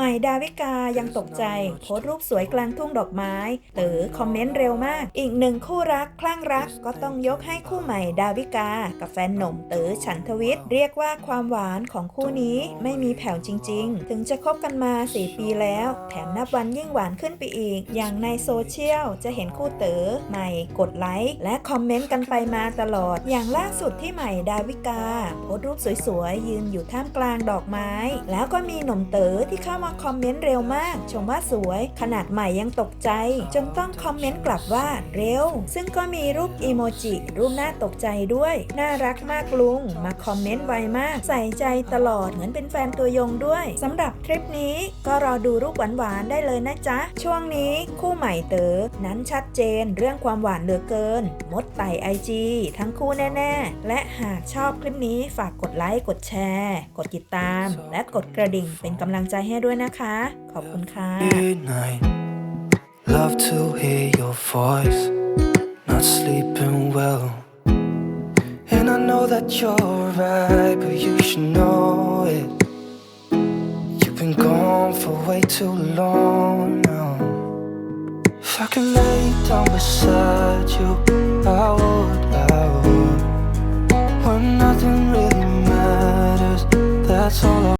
ใหม่ดาวิกายังตกใจ โพสรูปสวยกลางทุ่งดอกไม้เต๋อคอมเมนต์เร็วมาก อีกหนึ่งคู่รักคลั่งรักก็ต้องยกให้คู่ใหม่ดาวิกา กับแฟนหนุ่มเต๋อฉันทวิทย์เรียกว่าความหวานของคู่นี้ไม่มีแผ่วจริง ๆ ถึงจะคบกันมา 4 ปีแล้ว แถมนับวันยิ่งหวานขึ้นไปอีก อย่างในโซเชียลจะเห็นคู่เต๋อใหม่กดไลค์และคอมเมนต์กันไปมาตลอด อย่างล่าสุดที่ใหม่ดาวิกา โพสรูปสวยๆยืนอยู่ท่ามกลางดอกไม้ แล้วก็มีหนุ่มเต๋อที่เข้ามาคอมเมนต์เร็วมาก ชมว่าสวย ขนาดใหม่ยังตกใจ จนต้องคอมเมนต์กลับว่าเร็ว ซึ่งก็มีรูปอีโมจิรูปหน่าตกใจด้วย น่ารักมากลุง มาคอมเมนต์ไวมาก ใส่ใจตลอดเหมือนเป็นแฟนตัวยงด้วยสำหรับทริปนี้ก็รอดูรูปหวานๆได้เลยนะจ๊ะ ช่วงนี้คู่ใหม่เต๋อนั้นชัดเจนเรื่องความหวานเหลือเกิน มดไต่ไอจีทั้งคู่แน่ ๆ และหากชอบคลิปนี้ฝากกดไลค์กดแชร์ กดติดตาม และกดกระดิ่งเป็นกำลังใจให้ด้วยนะคะ Love to hear your voice. Not sleeping well. And I know that you're right But you should know it. You've been gone for way too long now. If I could lay down beside you I would, I would. When nothing really matters That's all I